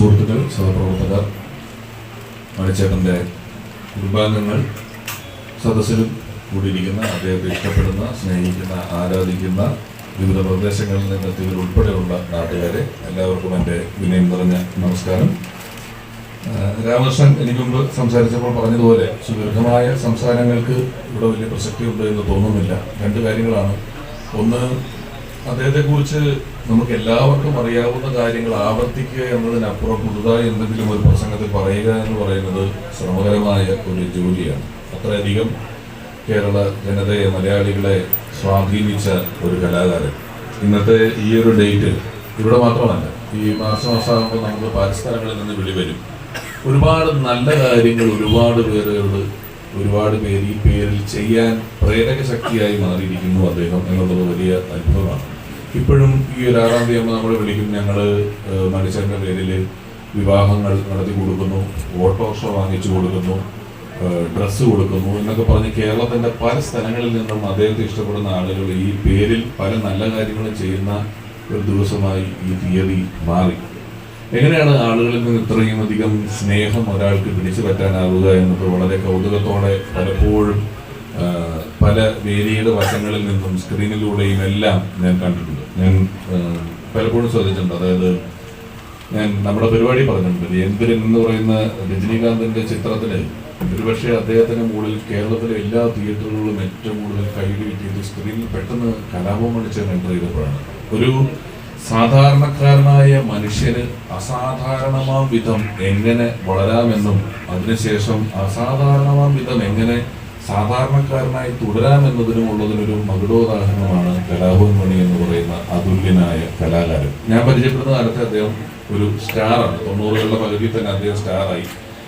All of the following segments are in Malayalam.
സുഹൃത്തുക്കൾ സഹപ്രവർത്തകർ മണിച്ചേട്ടന്റെ കുടുംബാംഗങ്ങൾ സദസ്സിലും കൂടിയിരിക്കുന്ന അദ്ദേഹത്തെ ഇഷ്ടപ്പെടുന്ന സ്നേഹിക്കുന്ന ആരാധിക്കുന്ന വിവിധ പ്രദേശങ്ങളിൽ നിന്ന് ഉൾപ്പെടെയുള്ള നാട്ടുകാരെ എല്ലാവർക്കും എന്റെ വിനയം നിറഞ്ഞ നമസ്കാരം. രാമകൃഷ്ണൻ എനിക്ക് മുമ്പ് സംസാരിച്ചപ്പോൾ പറഞ്ഞതുപോലെ സുദീർഘമായ സംസാരങ്ങൾക്ക് ഇവിടെ വലിയ പ്രസക്തിയുണ്ട് എന്ന് തോന്നുന്നില്ല. രണ്ട് കാര്യങ്ങളാണ്. ഒന്ന് അദ്ദേഹത്തെക്കുറിച്ച് നമുക്ക് എല്ലാവർക്കും അറിയാവുന്ന കാര്യങ്ങൾ ആവർത്തിക്കുക എന്നതിനപ്പുറം പുതുതായി എന്തെങ്കിലും ഒരു പ്രസംഗത്തിൽ പറയുക എന്ന് പറയുന്നത് ശ്രമകരമായ ഒരു ജോലിയാണ്. അത്രയധികം കേരള ജനതയെ മലയാളികളെ സ്വാധീനിച്ച ഒരു കലാകാരൻ. ഇന്നത്തെ ഈ ഒരു ഡേറ്റ് ഇവിടെ മാത്രമല്ല ഈ മാസം മാസമാകുമ്പോൾ നമുക്ക് പല സ്ഥലങ്ങളിൽ നിന്ന് വിളി വരും. ഒരുപാട് നല്ല കാര്യങ്ങൾ ഒരുപാട് പേരുകൾ ഒരുപാട് പേര് ഈ പേരിൽ ചെയ്യാൻ പ്രേരക ശക്തിയായി മാറിയിരിക്കുന്നു അദ്ദേഹം എന്നുള്ളത് വലിയ അത്ഭുതമാണ്. ഇപ്പോഴും ഈ ഒരു ആറാം തീയതി നമ്മൾ വിളിക്കും. ഞങ്ങൾ മനുഷ്യന്റെ പേരിൽ വിവാഹങ്ങൾ നടത്തി കൊടുക്കുന്നു ഓട്ടോറിക്ഷ വാങ്ങിച്ചു കൊടുക്കുന്നു ഡ്രസ്സ് കൊടുക്കുന്നു എന്നൊക്കെ പറഞ്ഞ് കേരളത്തിന്റെ പല സ്ഥലങ്ങളിൽ നിന്നും അദ്ദേഹത്തെ ഇഷ്ടപ്പെടുന്ന ആളുകൾ ഈ പേരിൽ പല നല്ല കാര്യങ്ങളും ചെയ്യുന്ന ഒരു ദിവസമായി ഈ തീയതി മാറി. എങ്ങനെയാണ് ആളുകളിൽ നിന്ന് ഇത്രയും അധികം സ്നേഹം ഒരാൾക്ക് പിടിച്ചു പറ്റാനാവുക എന്നത് വളരെ കൗതുകത്തോടെ പലപ്പോഴും പല വേദിയുടെ വശങ്ങളിൽ നിന്നും സ്ക്രീനിലൂടെയും എല്ലാം ഞാൻ കണ്ടിട്ടുണ്ട്. ഞാൻ പലപ്പോഴും ശ്രദ്ധിച്ചിട്ടുണ്ട്. അതായത് ഞാൻ നമ്മുടെ പരിപാടി പറഞ്ഞിട്ടുണ്ട്. എന്തിരൻ എന്ന് പറയുന്ന രജനീകാന്തിന്റെ ചിത്രത്തിൽ ഒരുപക്ഷെ അദ്ദേഹത്തിന് മുകളിൽ കേരളത്തിലെ എല്ലാ തിയേറ്ററുകളിലും ഏറ്റവും കൂടുതൽ കൈയ്യടി കിട്ടിയത് സ്ക്രീനിൽ പെട്ടെന്ന് കലാപം മണിച്ച് എന്റർ ചെയ്തപ്പോഴാണ്. ഒരു സാധാരണക്കാരനായ മനുഷ്യന് അസാധാരണമാം വിധം എങ്ങനെ വളരാമെന്നും അതിനുശേഷം അസാധാരണമാം വിധം എങ്ങനെ സാധാരണക്കാരനായി തുടരാമെന്നതിനും ഉള്ളതിനൊരു മകുടോദാഹരണമാണ് കലാഭവൻ മണി എന്ന് പറയുന്ന അതുല്യനായ കലാകാരൻ. ഞാൻ പരിചയപ്പെടുന്ന കാലത്ത് അദ്ദേഹം ഒരു സ്റ്റാറാണ്. തൊണ്ണൂറുകളുടെ പകുതിയിൽ തന്നെ അദ്ദേഹം സ്റ്റാറായി.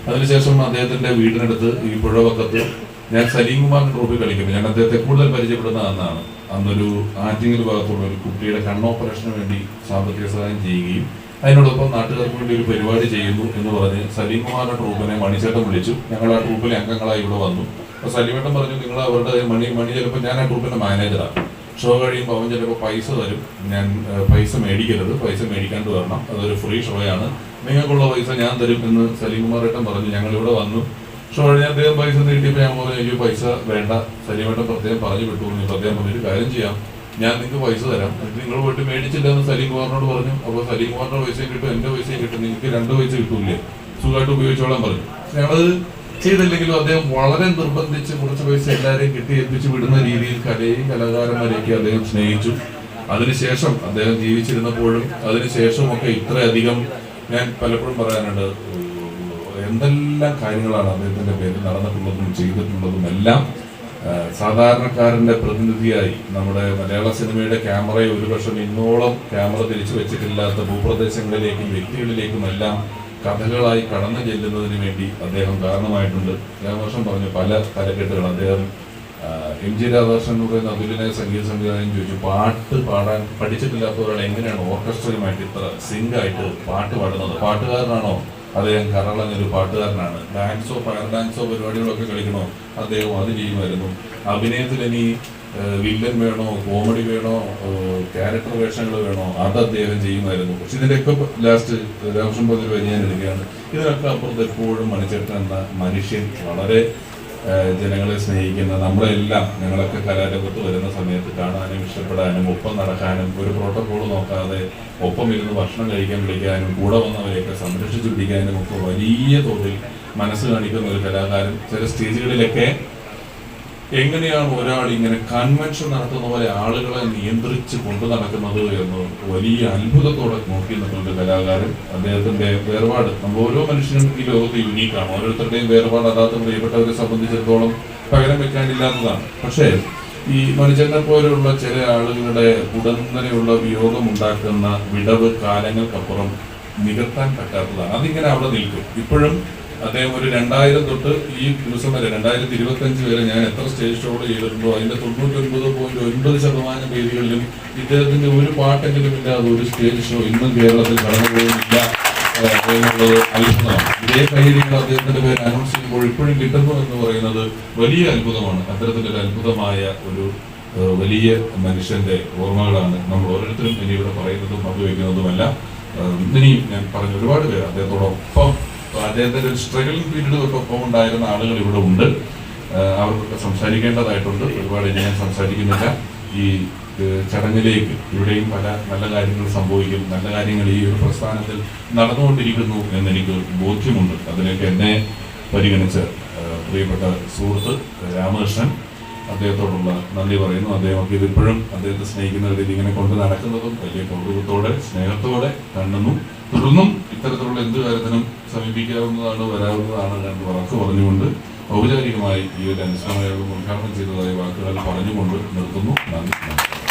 അതിനുശേഷം അദ്ദേഹത്തിന്റെ വീടിനടുത്ത് ഈ പുഴവക്കത്ത് ഞാൻ സലീം കുമാറിന്റെ ട്രോഫി കളിക്കുമ്പോൾ ഞാൻ അദ്ദേഹത്തെ കൂടുതൽ പരിചയപ്പെടുന്ന അന്നാണ് അന്നൊരു ആറ്റിങ്ങൽ ഭാഗത്തുള്ള ഒരു കുട്ടിയുടെ കണ്ണോപ്പറേഷന് വേണ്ടി സാമ്പത്തിക സഹായം ചെയ്യുകയും അതിനോടൊപ്പം നാട്ടുകാർക്ക് വേണ്ടി ഒരു പരിപാടി ചെയ്യുന്നു എന്ന് പറഞ്ഞ് സലീം കുമാറിന്റെ ട്രൂപ്പിനെ മണിച്ചേട്ടൻ വിളിച്ചു. ഞങ്ങൾ ആ ട്രൂപ്പിലെ അംഗങ്ങളായി ഇവിടെ വന്നു. അപ്പൊ സലീമേട്ടൻ പറഞ്ഞു നിങ്ങൾ അവരുടെ മണി മണി ചിലപ്പോൾ ഞാൻ ആ ട്രൂപ്പിന്റെ മാനേജറാണ് ഷോ കഴിയുമ്പോൾ അവൻ ചിലപ്പോൾ പൈസ തരും. ഞാൻ പൈസ മേടിക്കരുത്. പൈസ മേടിക്കാണ്ട് വരണം. അതൊരു ഫ്രീ ഷോയാണ് നിങ്ങൾക്കുള്ള പൈസ ഞാൻ തരും എന്ന് സലീം കുമാർ ഏട്ടൻ പറഞ്ഞു. ഞങ്ങൾ ഇവിടെ വന്നു. ഷോ കഴിഞ്ഞ് അദ്ദേഹം പൈസ നീട്ടിയപ്പോൾ ഞാൻ പറഞ്ഞു എനിക്ക് പൈസ വേണ്ട സലീമേട്ടൻ പ്രത്യേകം പറഞ്ഞു വിട്ടു. എന്ന് പ്രത്യേകം പറഞ്ഞു കാര്യം ചെയ്യാം. ഞാൻ നിങ്ങൾക്ക് പൈസ തരാം. എന്നിട്ട് നിങ്ങൾ പോയിട്ട് മേടിച്ചില്ല എന്ന് സലീം കുമാറിനോട് പറഞ്ഞു. അപ്പോൾ സലീം കുമാറിന്റെ പൈസയും കിട്ടും എന്റെ പൈസയും കിട്ടും. നിങ്ങൾക്ക് രണ്ട് പൈസ കിട്ടൂലേ സുഖമായിട്ട് ഉപയോഗിച്ചോളാൻ പറഞ്ഞു. ഞങ്ങളത് ചെയ്തില്ലെങ്കിലും അദ്ദേഹം വളരെ നിർബന്ധിച്ച് കുറച്ച് പൈസ എല്ലാവരെയും കിട്ടി ഏൽപ്പിച്ച് വിടുന്ന രീതിയിൽ കലയും കലാകാരന്മാരെയൊക്കെ അദ്ദേഹം സ്നേഹിച്ചു. അതിനുശേഷം അദ്ദേഹം ജീവിച്ചിരുന്നപ്പോഴും അതിനുശേഷം ഒക്കെ ഇത്രയധികം ഞാൻ പലപ്പോഴും പറയാനുണ്ട് എന്തെല്ലാം കാര്യങ്ങളാണ് അദ്ദേഹത്തിന്റെ പേരിൽ നടന്നിട്ടുള്ളതും ചെയ്തിട്ടുള്ളതും എല്ലാം സാധാരണക്കാരന്റെ പ്രതിനിധിയായി നമ്മുടെ മലയാള സിനിമയുടെ ക്യാമറയെ ഒരുപക്ഷെ ഇന്നോളം ക്യാമറ തിരിച്ചു വെച്ചിട്ടില്ലാത്ത ഭൂപ്രദേശങ്ങളിലേക്കും വ്യക്തികളിലേക്കും എല്ലാം കഥകളായി കടന്നു ചെല്ലുന്നതിന് വേണ്ടി അദ്ദേഹം കാരണമായിട്ടുണ്ട്. രാമകൃഷ്ണൻ പറഞ്ഞു പല തലക്കെട്ടുകൾ അദ്ദേഹം എം ജി രാധാകൃഷ്ണൻ എന്ന് പറയുന്ന അതുലിനെ സംഗീത സംവിധാനം ചോദിച്ചു പാട്ട് പാടാൻ പഠിച്ചിട്ടില്ലാത്ത ഒരാൾ എങ്ങനെയാണ് ഓർക്കസ്ട്രയുമായിട്ട് ഇത്ര സിംഗായിട്ട് പാട്ട് പാടുന്നത്? പാട്ടുകാരനാണോ അദ്ദേഹം ഒരു പാട്ടുകാരനാണ്. ഡാൻസോ ഫയർ ഡാൻസോ പരിപാടികളൊക്കെ കളിക്കണോ? അദ്ദേഹം അത് ചെയ്യുമായിരുന്നു. അഭിനയത്തിൽ ഇനി വില്ലൻ വേണോ കോമഡി വേണോ ക്യാരക്ടർ വേഷങ്ങൾ വേണോ അത് അദ്ദേഹം ചെയ്യുമായിരുന്നു. പക്ഷെ ഇതിന്റെയൊക്കെ ലാസ്റ്റ് രാമകൃഷ്ണൻ പോലെ വരി ഞാൻ എടുക്കുകയാണ്. ഇതിനൊക്കെ അപ്പുറത്ത് എപ്പോഴും മണിച്ചേട്ടൻ എന്ന മനുഷ്യൻ വളരെ ജനങ്ങളെ സ്നേഹിക്കുന്ന നമ്മളെല്ലാം ഞങ്ങളൊക്കെ കലാരംഗത്ത് വരുന്ന സമയത്ത് കാണാനും ഇഷ്ടപ്പെടാനും ഒപ്പം നടക്കാനും ഒരു പ്രോട്ടോകോൾ നോക്കാതെ ഒപ്പം ഇരുന്ന് ഭക്ഷണം കഴിക്കാൻ വിളിക്കാനും കൂടെ വന്നവരെയൊക്കെ സംരക്ഷിച്ചു പിടിക്കാനും ഒക്കെ വലിയ തോതിൽ മനസ്സ് കാണിക്കുന്ന ഒരു കലാകാരൻ ചില സ്റ്റേജുകളിലൊക്കെ എങ്ങനെയാണ് ഒരാൾ ഇങ്ങനെ കൺവെൻഷൻ നടത്തുന്ന പോലെ ആളുകളെ നിയന്ത്രിച്ച് കൊണ്ടു നടക്കുന്നത് എന്ന് വലിയ അത്ഭുതത്തോടെ നോക്കി നിൽക്കുന്ന കലാകാരൻ അദ്ദേഹത്തിന്റെ വേർപാട്. നമ്മൾ ഓരോ മനുഷ്യനും ഈ ലോകത്ത് യുണീക്കാണ് ഓരോരുത്തരുടെയും വേർപാട് അതാത്ത പ്രിയപ്പെട്ടവരെ സംബന്ധിച്ചിടത്തോളം പകരം വെക്കാനില്ലാത്തതാണ് പക്ഷേ ഈ മനുഷ്യനെ പോലെയുള്ള ചില ആളുകളുടെ ഉടനെയുള്ള വിയോഗം ഉണ്ടാക്കുന്ന വിടവ് കാലങ്ങൾക്കപ്പുറം നികത്താൻ പറ്റാത്തതാണ്. അതിങ്ങനെ അവിടെ നിൽക്കും. ഇപ്പോഴും അദ്ദേഹം ഒരു രണ്ടായിരം തൊട്ട് ഈ ദിവസം വരെ രണ്ടായിരത്തി ഇരുപത്തി അഞ്ച് വരെ ഞാൻ എത്ര സ്റ്റേജ് ഷോകൾ ചെയ്തിട്ടുണ്ടോ അതിന്റെ തൊണ്ണൂറ്റി ഒൻപത് പോയിന്റ് ഒൻപത് ശതമാനം വേദികളിലും ഇദ്ദേഹത്തിന്റെ ഒരു പാട്ടെങ്കിലും ഇല്ലാതെ ഒരു സ്റ്റേജ് ഷോ ഇന്നും കേരളത്തിൽ കടന്നു പോകുന്നില്ല ഏഹ്, എന്നുള്ളത് അത്ഭുതമാണ്. ഇതേ കൈയ്യടികൾ അദ്ദേഹത്തിന്റെ പേര് അനൗൺസ് ചെയ്യുമ്പോൾ ഇപ്പോഴും കിട്ടുന്നു എന്ന് പറയുന്നത് വലിയ അത്ഭുതമാണ്. അത്തരത്തിലൊരു അത്ഭുതമായ ഒരു വലിയ മനുഷ്യന്റെ ഓർമ്മകളാണ് നമ്മൾ ഓരോരുത്തരും ഇനി ഇവിടെ പറയുന്നതും പങ്കുവെക്കുന്നതുമല്ല ഇനിയും ഞാൻ പറഞ്ഞ ഒരുപാട് പേര് അദ്ദേഹത്തോടൊപ്പം അദ്ദേഹത്തിന്റെ ഒരു സ്ട്രഗിളിംഗ് പീരീഡ് തൊട്ടൊപ്പം ഉണ്ടായിരുന്ന ആളുകൾ ഇവിടെ ഉണ്ട്. അവർക്കൊക്കെ സംസാരിക്കേണ്ടതായിട്ടുണ്ട്. ഒരുപാട് ഞാൻ സംസാരിക്കുന്നില്ല. ഈ ചടങ്ങിലേക്ക് ഇവിടെയും പല നല്ല കാര്യങ്ങൾ സംഭവിക്കും. നല്ല കാര്യങ്ങൾ ഈ ഒരു പ്രസ്ഥാനത്തിൽ നടന്നുകൊണ്ടിരിക്കുന്നു എന്നെനിക്ക് ബോധ്യമുണ്ട്. അതിലേക്ക് എന്നെ പരിഗണിച്ച് പ്രിയപ്പെട്ട സുഹൃത്ത് രാമകൃഷ്ണൻ അദ്ദേഹത്തോടുള്ള നന്ദി പറയുന്നു. അദ്ദേഹമൊക്കെ ഇതിപ്പോഴും അദ്ദേഹത്തെ സ്നേഹിക്കുന്നവർ ഇങ്ങനെ കൊണ്ട് നടക്കുന്നതും വലിയ കൗതുകത്തോടെ സ്നേഹത്തോടെ കാണുന്നു തുടർന്നും ഇത്തരത്തിലുള്ള എന്ത് കാര്യത്തിനും സമീപിക്കാവുന്നതാണ് വരാവുന്നതാണ് രണ്ട് വാക്ക് പറഞ്ഞുകൊണ്ട് ഔപചാരികമായി ഈ ഒരു അനുസ്മരണയോഗം ഉദ്ഘാടനം ചെയ്തതായ വാക്കുകൾ പറഞ്ഞുകൊണ്ട് നിർത്തുന്നു. നന്ദി